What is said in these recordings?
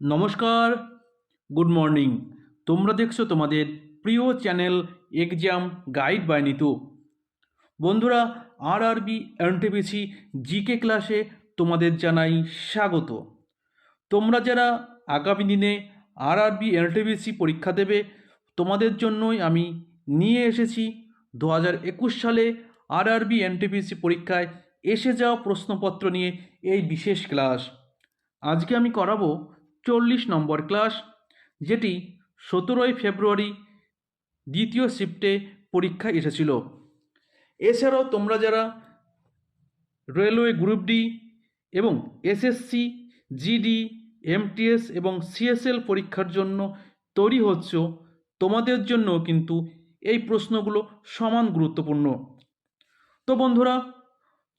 নমস্কার, good morning. তোমরা দেখছ তোমাদের প্রিয় channel exam guide by Nitu. বন্ধুরা আর আরবি এনটিপিসি জিকে ক্লাসে তোমাদের জানাই স্বাগত। তোমরা যারা আগামী দিনে আর আরবি এনটিপিসি পরীক্ষা দেবে, তোমাদের জন্যই আমি নিয়ে এসেছি দু হাজার একুশ সালে আর আরবি এনটিপিসি পরীক্ষায় এসে যাওয়া প্রশ্নপত্র নিয়ে এই বিশেষ ক্লাস। আজকে আমি করাবো চল্লিশ নম্বর ক্লাস, যেটি সতেরোই ফেব্রুয়ারি দ্বিতীয় শিফটে পরীক্ষা এসেছিল। এছাড়াও তোমরা যারা রেলওয়ে গ্রুপ ডি এবং এসএসসি, জিডি, এমটিএস এবং সিএসএল পরীক্ষার জন্য তৈরি হচ্ছ, তোমাদের জন্য কিন্তু এই প্রশ্নগুলো সমান গুরুত্বপূর্ণ। তো বন্ধুরা,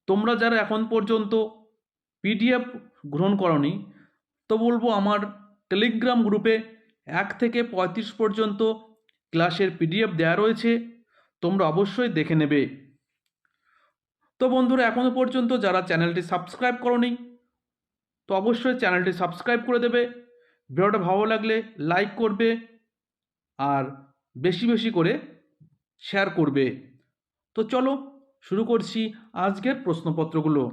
তোমরা যারা এখন পর্যন্ত পিডিএফ গ্রহণ করনি তো বলব আমার টেলিগ্রাম গ্রুপে এক থেকে পঁয়ত্রিশ পর্যন্ত ক্লাসের পিডিএফ দেওয়া রয়েছে, তোমরা অবশ্যই দেখে নেবে। তো বন্ধুরা এখনও পর্যন্ত যারা চ্যানেলটি সাবস্ক্রাইব করনি, তো অবশ্যই চ্যানেলটি সাবস্ক্রাইব করে দেবে। ভিডিওটা ভালো লাগলে লাইক করবে আর বেশি বেশি করে শেয়ার করবে। তো চলো, শুরু করছি আজকের প্রশ্নপত্রগুলো।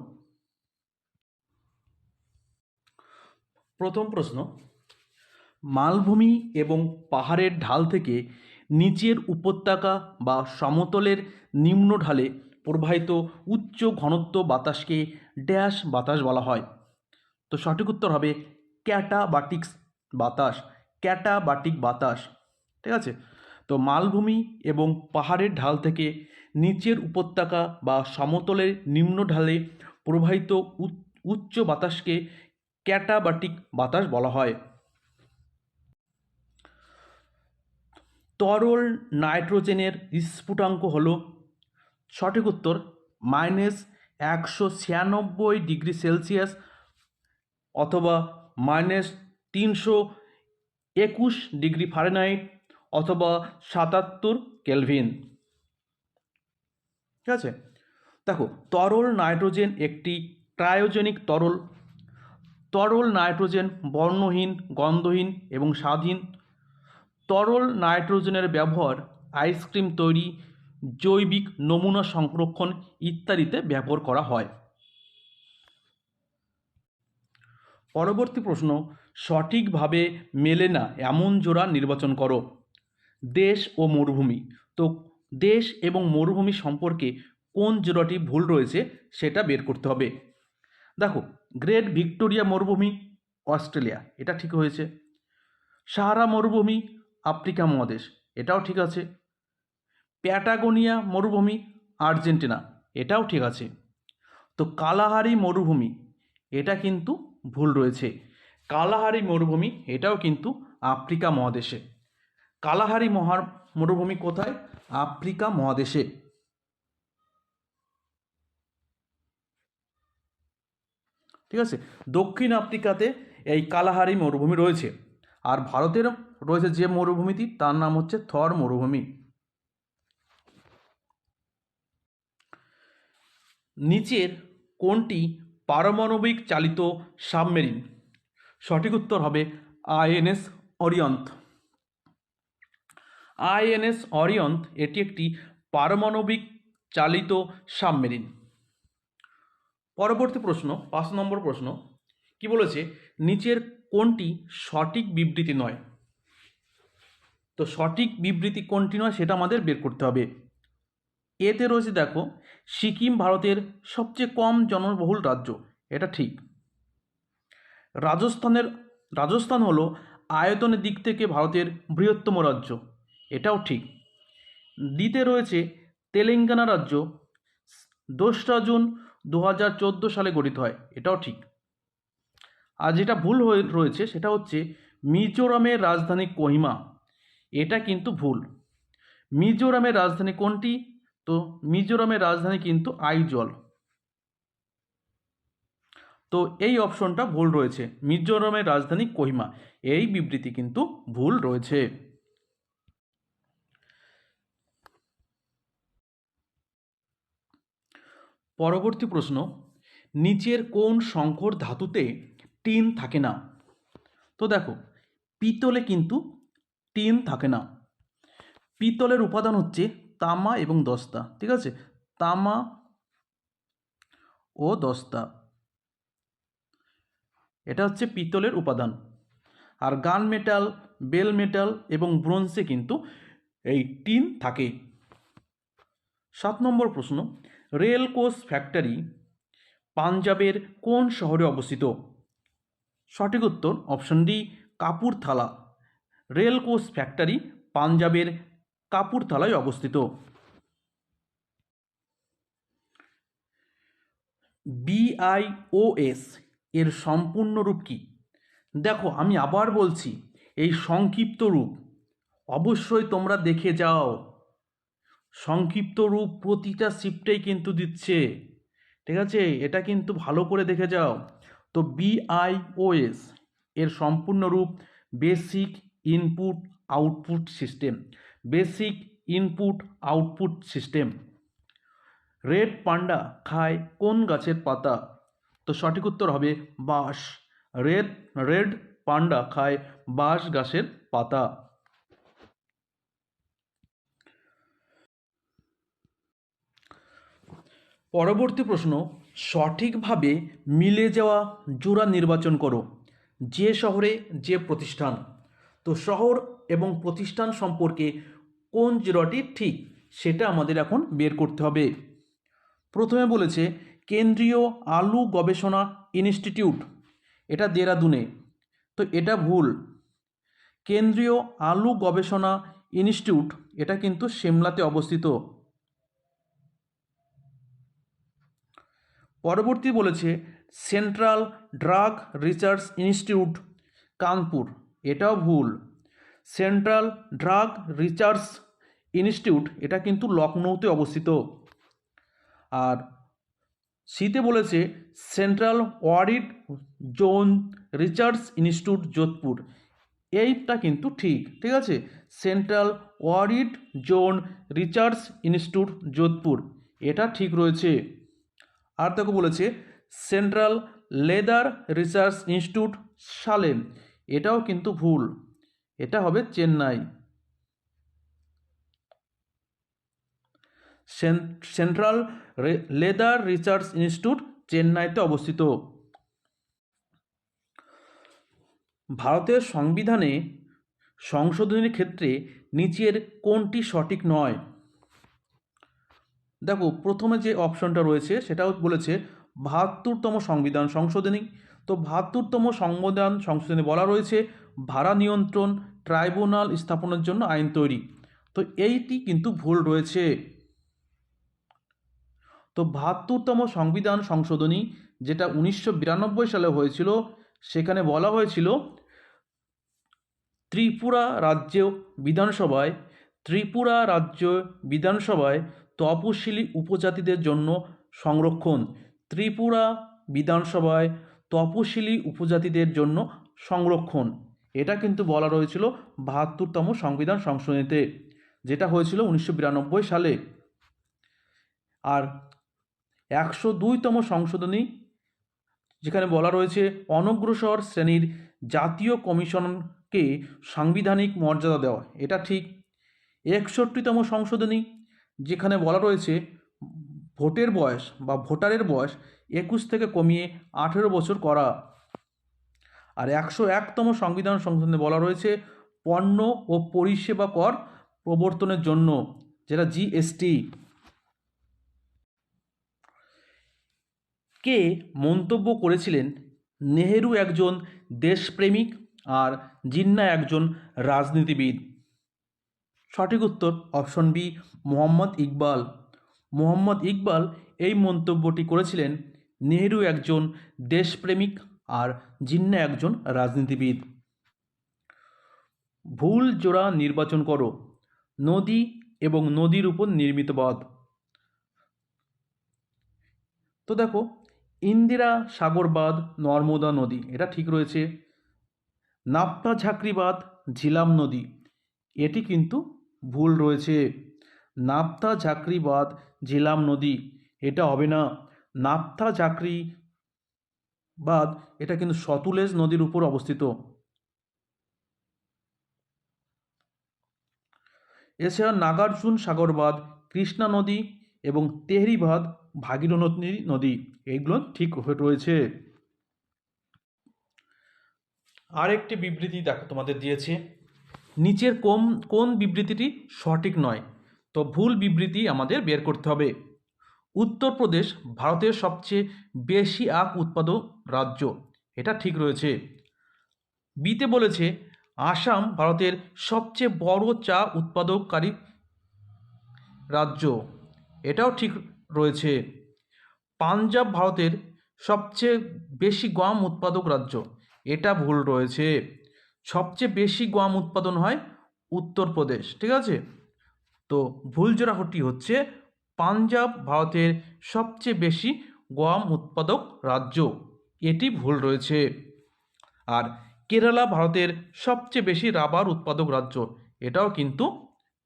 প্রথম প্রশ্ন, মালভূমি এবং পাহাড়ের ঢাল থেকে নিচের উপত্যকা বা সমতলের নিম্ন ঢালে প্রবাহিত উচ্চ ঘনত্ব বাতাসকে ড্যাশ বাতাস বলা হয়। তো সঠিক উত্তর হবে ক্যাটাবাটিক্স বাতাস, ক্যাটাবাটিক বাতাস। ঠিক আছে? তো মালভূমি এবং পাহাড়ের ঢাল থেকে নিচের উপত্যকা বা সমতলের নিম্ন ঢালে প্রবাহিত উচ্চ- বাতাসকে ক্যাটাবাটিক বাতাস বলা হয়। তরল নাইট্রোজেনের স্ফুটাঙ্ক হল, সঠিক উত্তর, মাইনাস একশো ছিয়ানব্বই ডিগ্রি সেলসিয়াস অথবা মাইনাস তিনশো একুশ ডিগ্রি ফারেনহাইট অথবা সাতাত্তর কেলভিন। ঠিক আছে? দেখো, তরল নাইট্রোজেন একটি ক্রায়োজেনিক তরল তরল নাইট্রোজেন বর্ণহীন, গন্ধহীন এবং স্বাধীন। তরল নাইট্রোজেনের ব্যবহার আইসক্রিম তৈরি, জৈবিক নমুনা সংরক্ষণ ইত্যাদিতে ব্যবহার করা হয়। পরবর্তী প্রশ্ন, সঠিকভাবে মেলে না এমন জোড়া নির্বাচন করো। দেশ ও মরুভূমি। তো দেশ এবং মরুভূমি সম্পর্কে কোন জোড়াটি ভুল রয়েছে সেটা বের করতে হবে। দেখো গ্রেট ভিক্টোরিয়া মরুভূমি অস্ট্রেলিয়া এটা ঠিক হয়েছে। সাহারা মরুভূমি আফ্রিকা মহাদেশ, এটাও ঠিক আছে। প্যাটাগোনিয়া মরুভূমি আর্জেন্টিনা এটাও ঠিক আছে। তো কালাহারি মরুভূমি, এটা কিন্তু ভুল রয়েছে। কালাহারি মরুভূমি, এটাও কিন্তু আফ্রিকা মহাদেশে। কালাহারি মহার, মরুভূমি কোথায়? আফ্রিকা মহাদেশে। ঠিক আছে? দক্ষিণ আফ্রিকাতে এই কালাহারি মরুভূমি রয়েছে। আর ভারতের রয়েছে যে মরুভূমিটি, তার নাম হচ্ছে থর মরুভূমি। নিচের কোনটি পারমাণবিক চালিত সাবমেরিন। সঠিক উত্তর হবে আইএনএস অরিয়ন্ত আইএনএস অরিয়ন্ত এটি একটি পারমাণবিক চালিত সাবমেরিন। পরবর্তী প্রশ্ন, পাঁচ নম্বর প্রশ্ন, কি বলেছে? নিচের কোনটি সঠিক বিবৃতি নয়? তো সঠিক বিবৃতি কোনটি নয় সেটা আমাদের বের করতে হবে। এতে রয়েছে দেখো, সিকিম ভারতের সবচেয়ে কম জনবহুল রাজ্য, এটা ঠিক। রাজস্থানের, রাজস্থান হলো আয়তনের দিক থেকে ভারতের বৃহত্তম রাজ্য, এটাও ঠিক। দ্বিতে রয়েছে তেলেঙ্গানা রাজ্য, দোসরা জুন দু হাজার চোদ্দ সালে গঠিত হয়। এটাও ঠিক। আর যেটা ভুল হয়ে রয়েছে, সেটা হচ্ছে মিজোরামের রাজধানী কোহিমা। এটা কিন্তু ভুল। মিজোরামের রাজধানী কোনটি? তো মিজোরামের রাজধানী কিন্তু আইজল। তো এই অপশনটা ভুল রয়েছে। মিজোরামের রাজধানী কোহিমা। এই বিবৃতি কিন্তু ভুল রয়েছে। পরবর্তী প্রশ্ন, নিচের কোন সংকর ধাতুতে টিন থাকে না? তো দেখো, পিতলে কিন্তু টিন থাকে না। পিতলের উপাদান হচ্ছে তামা এবং দস্তা, ঠিক আছে? তামা ও দস্তা। এটা হচ্ছে পিতলের উপাদান। আর গান মেটাল, বেল মেটাল এবং ব্রোঞ্জে কিন্তু এই টিন থাকে। সাত নম্বর প্রশ্ন রেল কোচ ফ্যাক্টরি পাঞ্জাবের কোন শহরে অবস্থিত? সঠিক উত্তর option D, Kapurthala. Rail coach factory পাঞ্জাবের কাপুরথালায় অবস্থিত। বিআইওএস এর সম্পূর্ণ রূপ কি? দেখো, আমি আবার বলছি, এই সংক্ষিপ্ত রূপ। অবশ্যই তোমরা দেখে যাও। সংক্ষিপ্ত রূপ প্রতিটা শিফটেই কিন্তু দিচ্ছে। ঠিক আছে? এটা কিন্তু ভালো করে দেখে যাও। তো বিআইওএস এর সম্পূর্ণ রূপ basic input output system basic input output system red panda খায় কোন গাছের পাতা? তো সঠিক উত্তর হবে বাঁশ। রেড রেড পান্ডা খায় বাঁশ গাছের পাতা। পরবর্তী প্রশ্ন, সঠিকভাবে মিলে যাওয়া জোড়া নির্বাচন করো, যে শহরে যে প্রতিষ্ঠান। তো শহর এবং প্রতিষ্ঠান সম্পর্কে কোন জোড়াটি ঠিক, সেটা আমাদের এখন বের করতে হবে। প্রথমে বলেছে, কেন্দ্রীয় আলু গবেষণা ইনস্টিটিউট। এটা দেরাদুনে। তো এটা ভুল। কেন্দ্রীয় আলু গবেষণা ইনস্টিটিউট, এটা কিন্তু সিমলাতে অবস্থিত। পরবর্তী বলেছে, central drug research institute, Kanpur. এটাও ভুল। সেন্ট্রাল ড্রাগ রিসার্চ ইনস্টিটিউট এটা কিন্তু লখনৌতে অবস্থিত। আর শীতে বলেছে, central arid zone research institute, Jodhpur. এইটা কিন্তু ঠিক ঠিক আছে? Central arid zone research institute, Jodhpur. এটা ঠিক রয়েছে। আর দেখো বলেছে central leather research institute Salem এটাও কিন্তু ভুল। এটা হবে Chennai. Central leather research institute চেন্নাইতে অবস্থিত। ভারতের সংবিধানে সংশোধনের ক্ষেত্রে নিচের কোনটি সঠিক নয়? দেখো, প্রথমে যে অপশনটা রয়েছে সেটাও বলেছে বাহাত্তরতম সংবিধান সংশোধনী। তো বাহাত্তরতম সংবিধান সংশোধনী বলা রয়েছে ভাড়া নিয়ন্ত্রণ, ট্রাইব্যুনাল স্থাপনের জন্য আইন তৈরি। তো এইটি কিন্তু ভুল রয়েছে। তো বাহাত্তরতম সংবিধান সংশোধনী যেটা উনিশশো বিরানব্বই সালে হয়েছিল, সেখানে বলা হয়েছিল, ত্রিপুরা রাজ্য বিধানসভায়, ত্রিপুরা রাজ্য বিধানসভায় তপশিলি উপজাতিদের জন্য সংরক্ষণ। ত্রিপুরা বিধানসভায় তপশিলি উপজাতিদের জন্য সংরক্ষণ। এটা কিন্তু বলা রয়েছিল বাহাত্তরতম সংবিধান সংশোধনীতে, যেটা হয়েছিল উনিশশো বিরানব্বই সালে। আর একশো দুইতম সংশোধনী, যেখানে বলা রয়েছে অনগ্রসর শ্রেণির জাতীয় কমিশনকে সাংবিধানিক মর্যাদা দেওয়া। এটা ঠিক একষট্টিতম সংশোধনী। যেখানে বলা রয়েছে ভোটের বয়স বা ভোটারের বয়স একুশ থেকে কমিয়ে আঠেরো বছর করা। আর একশো একতম সংবিধান সংশোধনে বলা রয়েছে পণ্য ও পরিষেবা কর প্রবর্তনের জন্য, যেটা জিএসটি কে মন্তব্য করেছিলেন? নেহেরু একজন দেশপ্রেমিক আর জিন্না একজন রাজনীতিবিদ। সঠিক উত্তর অপশন বি, মোহাম্মদ ইকবাল। মোহাম্মদ ইকবাল এই মন্তব্যটি করেছিলেন নেহেরু একজন দেশপ্রেমিক আর জিন্না একজন রাজনীতিবিদ। ভুল জোড়া নির্বাচন করো, নদী এবং নদীর উপর নির্মিত বাঁধ। তো দেখো, ইন্দিরা সাগর বাঁধ, নর্মদা নদী, এটা ঠিক রয়েছে। নাপ্তা ঝাঁকরি বাঁধ, ঝিলাম নদী, এটি কিন্তু ভুল রয়েছে। নাপ্তা ঝাঁকরি বাদ জেলাম নদী, এটা হবে না। নাপ্তা ঝাঁকরি বাদ, এটা কিন্তু সতুলেজ নদীর উপর অবস্থিত। এছাড়া নাগার্জুন সাগর বাদ কৃষ্ণা নদী এবং তেহরি বাদ ভাগীরথী নদী এইগুলো ঠিক রয়েছে। আরেকটি বিবৃতি দেখো তোমাদের দিয়েছে। নিচের কোন কোন বিবৃতিটি সঠিক নয়? তো ভুল বিবৃতি আমাদের বের করতে হবে। উত্তরপ্রদেশ ভারতের সবচেয়ে বেশি আখ উৎপাদক রাজ্য। এটা ঠিক রয়েছে। বিতে বলেছে, আসাম ভারতের সবচেয়ে বড় চা উৎপাদককারী রাজ্য। এটাও ঠিক রয়েছে। পাঞ্জাব ভারতের সবচেয়ে বেশি গম উৎপাদক রাজ্য। এটা ভুল রয়েছে। সবচেয়ে বেশি গম উৎপাদন হয় উত্তরপ্রদেশ, ঠিক আছে? তো ভুল জোড়াহটি হচ্ছে পাঞ্জাব ভারতের সবচেয়ে বেশি গম উৎপাদক রাজ্য। এটি ভুল রয়েছে। আর কেরালা ভারতের সবচেয়ে বেশি রাবার উৎপাদক রাজ্য, এটাও কিন্তু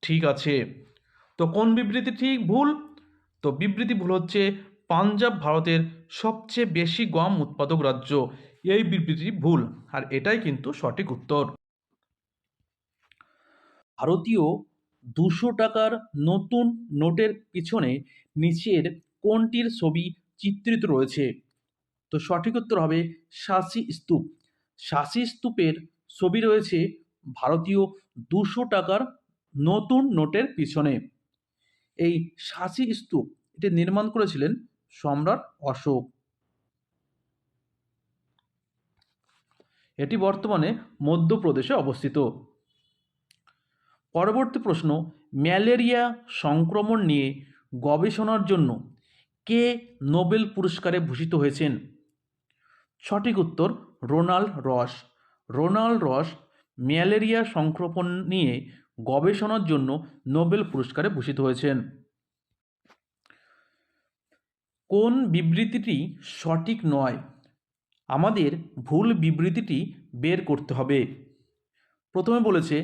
ঠিক আছে। তো কোন বিবৃতি ঠিক ভুল? তো বিবৃতি ভুল হচ্ছে পাঞ্জাব ভারতের সবচেয়ে বেশি গম উৎপাদক রাজ্য এই বিবৃতি ভুল, আর এটাই কিন্তু সঠিক উত্তর। ভারতীয় দুশো টাকার নতুন নোটের পিছনে নিচের কোনটির ছবি চিত্রিত রয়েছে? তো সঠিক উত্তর হবে শাসি স্তূপ। শাসি স্তূপের ছবি রয়েছে ভারতীয় দুশো টাকার নতুন নোটের পিছনে। এই শাসি স্তূপ, এটি নির্মাণ করেছিলেন সম্রাট অশোক। এটি বর্তমানে মধ্যপ্রদেশে অবস্থিত। পরবর্তী প্রশ্ন, ম্যালেরিয়া সংক্রমণ নিয়ে গবেষণার জন্য কে নোবেল পুরস্কারে ভূষিত হয়েছেন? সঠিক উত্তর রোনাল্ড রস। রোনাল্ড রস ম্যালেরিয়া সংক্রমণ নিয়ে গবেষণার জন্য নোবেল পুরস্কারে ভূষিত হয়েছেন। কোন বিবৃতিটি সঠিক নয়? আমাদের ভুল বিবৃতিটি বের করতে হবে। প্রথমে বলেছে,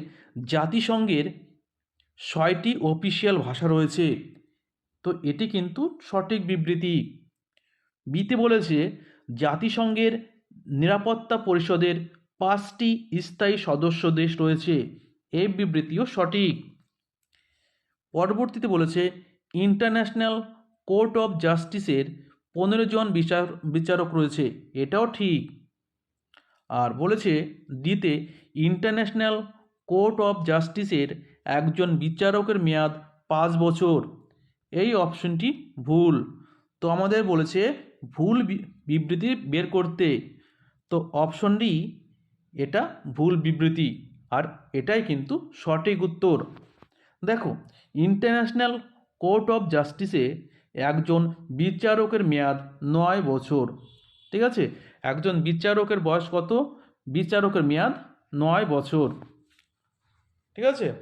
জাতিসংঘের ছয়টি অফিসিয়াল ভাষা রয়েছে। তো এটি কিন্তু সঠিক বিবৃতি। বিতে বলেছে, জাতিসংঘের নিরাপত্তা পরিষদের পাঁচটি স্থায়ী সদস্য দেশ রয়েছে। এই বিবৃতিও সঠিক। পরবর্তীতে বলেছে ইন্টারন্যাশনাল কোর্ট অফ জাস্টিসের পনেরো জন বিচার, বিচারক রয়েছে, এটাও ঠিক। আর বলেছে ডিতে ইন্টারন্যাশনাল কোর্ট অফ জাস্টিসের একজন বিচারকের মেয়াদ পাঁচ বছর। এই অপশনটি ভুল। তো আমাদের বলেছে, ভুল বিবৃতি বের করতে। তো অপশন ডি এটা ভুল বিবৃতি। আর এটাই কিন্তু সঠিক উত্তর। দেখো ইন্টারন্যাশনাল কোর্ট অফ জাস্টিসে একজন বিচারকের মেয়াদ নয় বছর। ঠিক আছে? একজন বিচারকের বয়স কত? বিচারকের মেয়াদ নয় বছর। ঠিক আছে?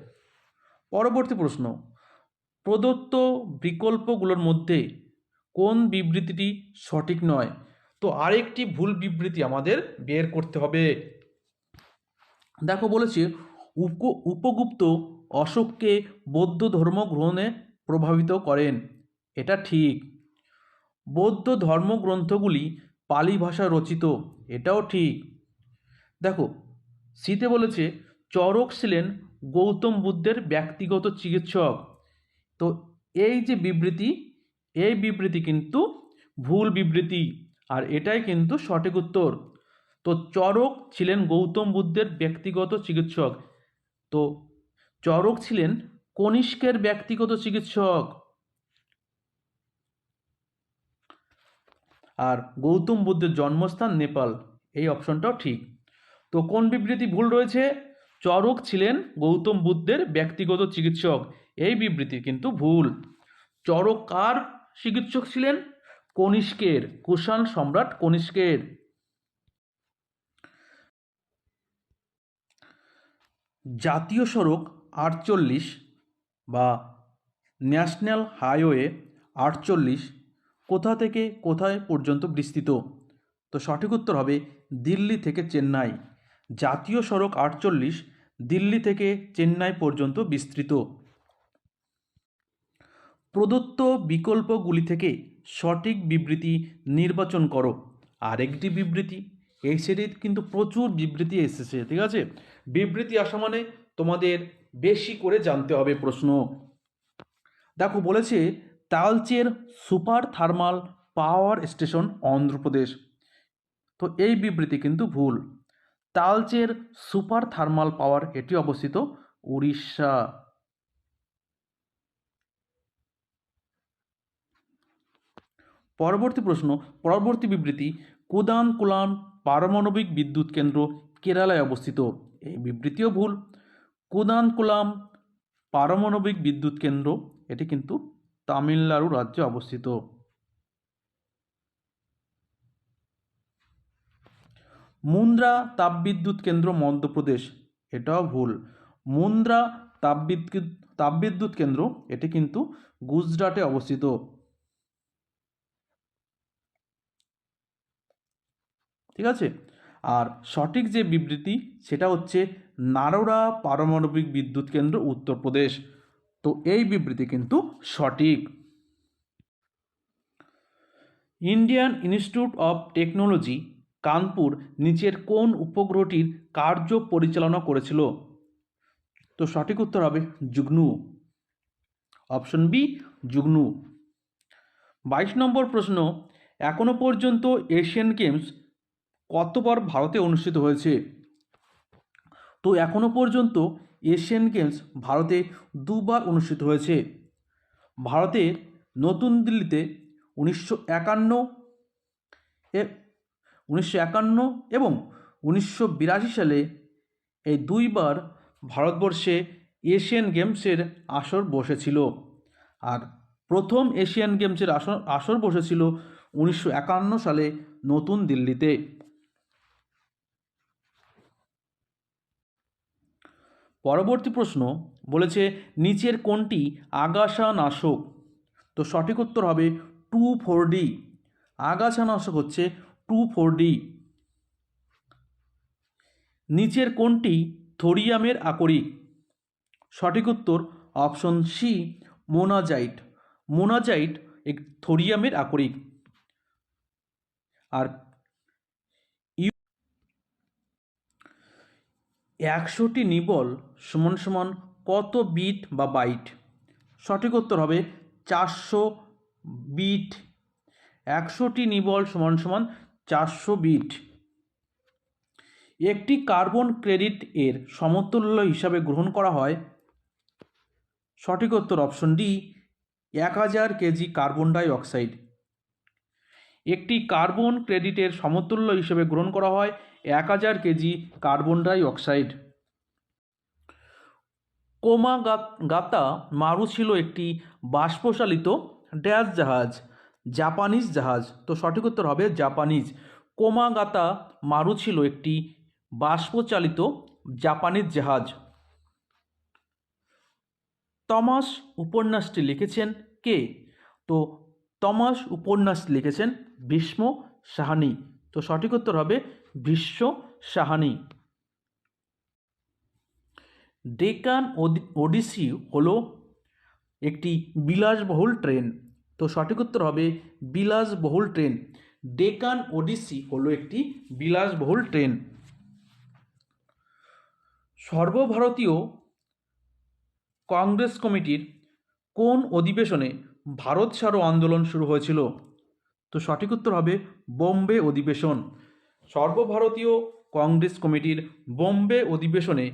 পরবর্তী প্রশ্ন। প্রদত্ত বিকল্পগুলোর মধ্যে কোন বিবৃতিটি সঠিক নয়? তো আরেকটি ভুল বিবৃতি আমাদের বের করতে হবে। দেখো বলেছে, উপ, উপগুপ্ত অশোককে বৌদ্ধ ধর্ম গ্রহণে প্রভাবিত করেন। এটা ঠিক। বৌদ্ধ ধর্মগ্রন্থগুলি পালি ভাষা রচিত, এটাও ঠিক। দেখো শীতে বলেছে, চরক ছিলেন গৌতম বুদ্ধের ব্যক্তিগত চিকিৎসক। তো এই যে বিবৃতি, এই বিবৃতি কিন্তু ভুল বিবৃতি, আর এটাই কিন্তু সঠিক উত্তর। তো চরক ছিলেন গৌতম বুদ্ধের ব্যক্তিগত চিকিৎসক। তো চরক ছিলেন কনিষ্কের ব্যক্তিগত চিকিৎসক। আর গৌতম বুদ্ধের জন্মস্থান নেপাল। এই অপশনটাও ঠিক। তো কোন বিবৃতি ভুল রয়েছে? চরক ছিলেন গৌতম বুদ্ধের ব্যক্তিগত চিকিৎসক। এই বিবৃতি কিন্তু ভুল। চরক কার চিকিৎসক ছিলেন? কনিষ্কের, কুষাণ সম্রাট কনিষ্কের। জাতীয় সড়ক আটচল্লিশ বা ন্যাশনাল হাইওয়ে আটচল্লিশ কোথা থেকে কোথায় পর্যন্ত বিস্তৃত? তো সঠিক উত্তর হবে দিল্লি থেকে চেন্নাই। জাতীয় সড়ক আটচল্লিশ দিল্লি থেকে চেন্নাই পর্যন্ত বিস্তৃত। প্রদত্ত বিকল্পগুলি থেকে সঠিক বিবৃতি নির্বাচন করো। আরেকটি বিবৃতি এই সেটে কিন্তু প্রচুর বিবৃতি এসেছে, ঠিক আছে? বিবৃতি আসা মানে তোমাদের বেশি করে জানতে হবে প্রশ্ন। দেখো, বলেছে Talcher super thermal power station Andhra Pradesh. তো এই বিবৃতি কিন্তু ভুল। তালচের সুপার থার্মাল পাওয়ার এটি অবস্থিত উড়িষ্যা। পরবর্তী প্রশ্ন, পরবর্তী বিবৃতি, কুদান কুলান পারমাণবিক বিদ্যুৎ কেন্দ্র কেরালায় অবস্থিত। এই বিবৃতিও ভুল। কুদান কুলাম পারমাণবিক বিদ্যুৎ কেন্দ্র, এটি কিন্তু তামিলনাড়ু রাজ্যে অবস্থিত। মুন্দ্রা তাপবিদ্যুৎ কেন্দ্র মধ্যপ্রদেশ, এটাও ভুল। মুন্দ্রা তাপবিদ্যুৎ তাপবিদ্যুৎ কেন্দ্র, এটি কিন্তু গুজরাটে অবস্থিত। ঠিক আছে? আর সঠিক যে বিবৃতি, সেটা হচ্ছে নারোরা পারমাণবিক বিদ্যুৎ কেন্দ্র উত্তরপ্রদেশ। তো এই বিবৃতি কিন্তু সঠিক। Indian Institute of Technology, Kanpur, নিচের কোন উপগ্রহটির কার্য পরিচালনা করেছিল? তো সঠিক উত্তর হবে যুগ্নু। Option B, যুগ্নু। বাইশ নম্বর প্রশ্ন, এখনও পর্যন্ত এশিয়ান গেমস কতবার ভারতে অনুষ্ঠিত হয়েছে? তো এখনও পর্যন্ত এশিয়ান গেমস ভারতে দুবার অনুষ্ঠিত হয়েছে। ভারতের নতুন দিল্লিতে উনিশশো একান্ন উনিশশো একান্ন এবং উনিশশো বিরাশি সালে এই দুইবার ভারতবর্ষে এশিয়ান গেমসের আসর বসেছিল। আর প্রথম এশিয়ান গেমসের আসর আসর বসেছিল উনিশশো একান্ন সালে নতুন দিল্লিতে। পরবর্তী প্রশ্ন বলেছে, নিচের কোনটি আগাছা নাশক তো সঠিক উত্তর হবে টু ফোর ডি। আগাছানাশক হচ্ছে টু ফোর ডি। নিচের কোনটি থোরিয়ামের আকরিক। সঠিক উত্তর অপশন সি, মোনাজাইট। মোনাজাইট এক থোরিয়ামের আকরিক। আর একশোটি নিবল সমান সমান কত বিট বা বাইট? সঠিক উত্তর হবে চারশো বিট। একশোটি নিবল সমান সমান চারশো বিট। একটি কার্বন ক্রেডিট এর সমতুল্য হিসাবে গ্রহণ করা হয়। সঠিক উত্তর অপশন ডি, এক হাজার কেজি কার্বন ডাই অক্সাইড একটি কার্বন ক্রেডিটের সমতুল্য হিসেবে গ্রহণ করা হয় এক হাজার কেজি কার্বন ডাই অক্সাইড কোমা গাতা মারু ছিল একটি বাষ্পচালিত ড্যাশ জাহাজ, জাপানিজ জাহাজ। তো সঠিক উত্তর হবে জাপানিজ। কোমাগাতা মারু ছিল একটি বাষ্পচালিত জাপানিজ জাহাজ। তমাস উপন্যাসটি লিখেছেন কে? তো তমাস উপন্যাস লিখেছেন ভীষ্ম সাহানি। তো সঠিক উত্তর হবে ভীষ্ম সাহানি। ডেকান ওডিসি হলো একটি বিলাসবহুল ট্রেন। তো সঠিক উত্তর হবে বিলাসবহুল ট্রেন। ডেকান ওডিসি হলো একটি বিলাসবহুল ট্রেন। সর্বভারতীয় কংগ্রেস কমিটির কোন অধিবেশনে ভারত ছাড়ো আন্দোলন শুরু হয়েছিল? তো সঠিক উত্তর হবে বোম্বে অধিবেশন। সর্বভারতীয় কংগ্রেস কমিটির বোম্বে অধিবেশনে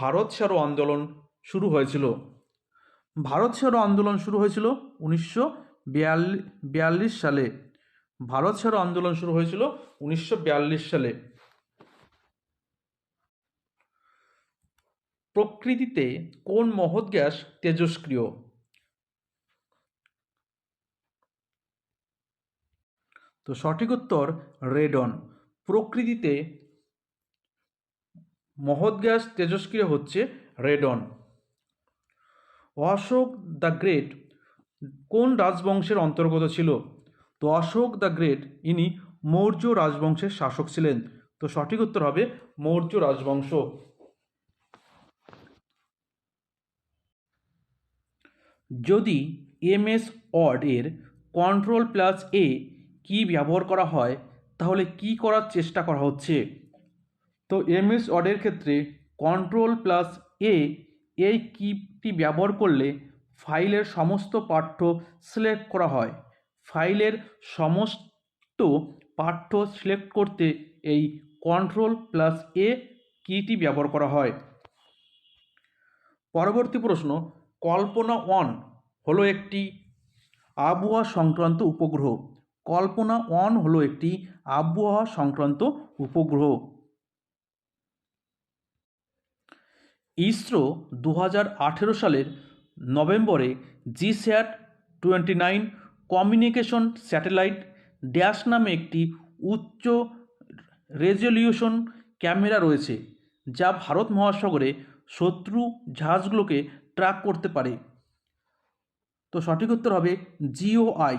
ভারত ছাড়ো আন্দোলন শুরু হয়েছিল। ভারত ছাড়ো আন্দোলন শুরু হয়েছিল উনিশশো বিয়াল্লিশ সালে। ভারত ছাড়ো আন্দোলন শুরু হয়েছিল উনিশশো বিয়াল্লিশ সালে। প্রকৃতিতে কোন মহৎ গ্যাস তেজস্ক্রিয় তো সঠিক উত্তর রেডন। প্রকৃতিতে মহৎ গ্যাস তেজস্ক্রিয় হচ্ছে রেডন অশোক দ্য গ্রেট কোন রাজবংশের অন্তর্গত ছিল? তো অশোক দ্য গ্রেট, ইনি মৌর্য রাজবংশের শাসক ছিলেন। তো সঠিক উত্তর হবে মৌর্য রাজবংশ। যদি এম এস অড এর কন্ট্রোল প্লাস এ কি ব্যবহার করা হয়? তাহলে কি করার চেষ্টা করা হচ্ছে? তো এম এস অডের ক্ষেত্রে কন্ট্রোল প্লাস এ, এই কিটি ব্যবহার করলে ফাইলের সমস্ত পাঠ্য সিলেক্ট করা হয়। ফাইলের সমস্ত পাঠ্য সিলেক্ট করতে এই কন্ট্রোল প্লাস এ কিটি ব্যবহার করা হয়। পরবর্তী প্রশ্ন, কল্পনা ওয়ান হলো একটি আবহাওয়া সংক্রান্ত উপগ্রহ। কল্পনা ওয়ান হলো একটি আবহাওয়া সংক্রান্ত উপগ্রহ। ইসরো দু সালের নভেম্বরে GSAT twenty nine communication satellite dash নামে একটি উচ্চ রেজলিউশন ক্যামেরা রয়েছে, যা ভারত মহাসাগরে শত্রু জাহাজগুলোকে ট্র্যাক করতে পারে। তো সঠিক উত্তর হবে জিওআই।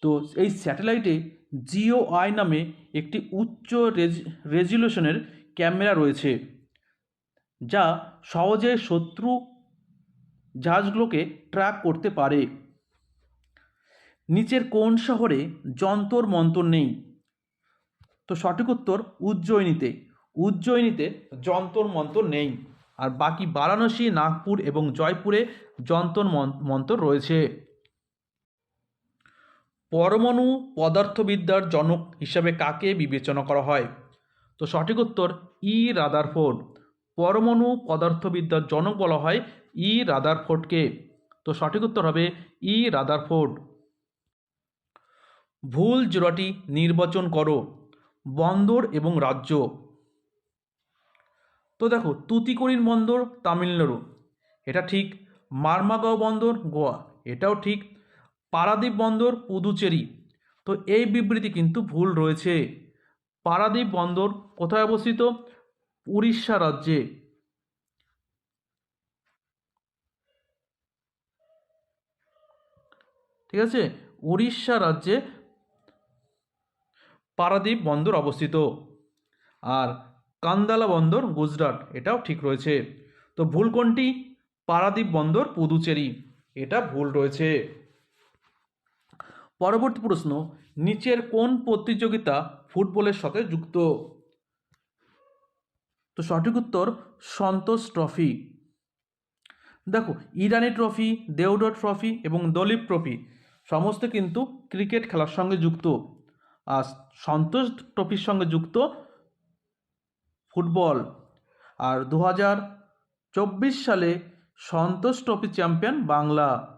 তো এই স্যাটেলাইটে জিও আই নামে একটি উচ্চ রেজ, রেজলিউশনের ক্যামেরা রয়েছে, যা সহজে শত্রু জাহাজগুলোকে ট্র্যাক করতে পারে। নিচের কোন শহরে যন্তর মন্তর নেই। তো সঠিক উত্তর উজ্জয়িনীতে উজ্জয়িনীতে যন্তর মন্তর নেই। আর বাকি বারাণসী, নাগপুর এবং জয়পুরে যন্তর মন- মন্তর রয়েছে। পরমাণু পদার্থবিদ্যার জনক হিসাবে কাকে বিবেচনা করা হয়? তো সঠিক উত্তর, ই রাদারফোর্ড। পরমাণু পদার্থবিদ্যার জনক বলা হয় ই রাদারফোর্ডকে। তো সঠিক উত্তর হবে ই রাদারফোর্ড। ভুল জোড়াটি নির্বাচন করো, বন্দর এবং রাজ্য। তো দেখো, তুতিকোরিন বন্দর তামিলনাড়ু। এটা ঠিক মার্মাগাঁও বন্দর গোয়া। এটাও ঠিক পারাদ্বীপ বন্দর, পুদুচেরি। তো এই বিবৃতি কিন্তু ভুল রয়েছে। পারাদ্বীপ বন্দর কোথায় অবস্থিত? উড়িষ্যা রাজ্যে। ঠিক আছে? উড়িষ্যা রাজ্যে পারাদ্বীপ বন্দর অবস্থিত। আর কান্দালা বন্দর গুজরাট, এটাও ঠিক রয়েছে। তো ভুল কোনটি? পারাদ্বীপ বন্দর, পুদুচেরি, এটা ভুল রয়েছে। পরবর্তী প্রশ্ন, নিচের কোন প্রতিযোগিতা ফুটবলের সাথে যুক্ত? তো সঠিক উত্তর, সন্তোষ ট্রফি। দেখো, ইরানি ট্রফি দেওডর ট্রফি এবং দলীপ ট্রফি সমস্ত কিন্তু ক্রিকেট খেলার সঙ্গে যুক্ত। আর সন্তোষ ট্রফির সঙ্গে যুক্ত ফুটবল। আর দু হাজার চব্বিশ সালে সন্তোষ ট্রফি চ্যাম্পিয়ন বাংলা।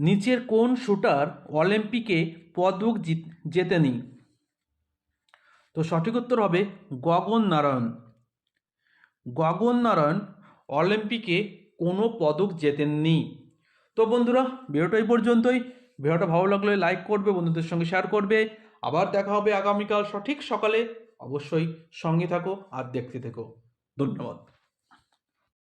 নিচের কোন শুটার অলিম্পিকে পদক জিত জেতেনি তো সঠিক উত্তর হবে গগন নারায়ণ গগন নারায়ণ অলিম্পিকে কোনো পদক জেতেননি। তো বন্ধুরা, ভিডিওটা এই পর্যন্তই। ভিডিওটা ভালো লাগলে লাইক করবে, বন্ধুদের সঙ্গে শেয়ার করবে। আবার দেখা হবে আগামীকাল সঠিক সকালে। অবশ্যই সঙ্গে থাকো আর দেখতে থেকো। ধন্যবাদ।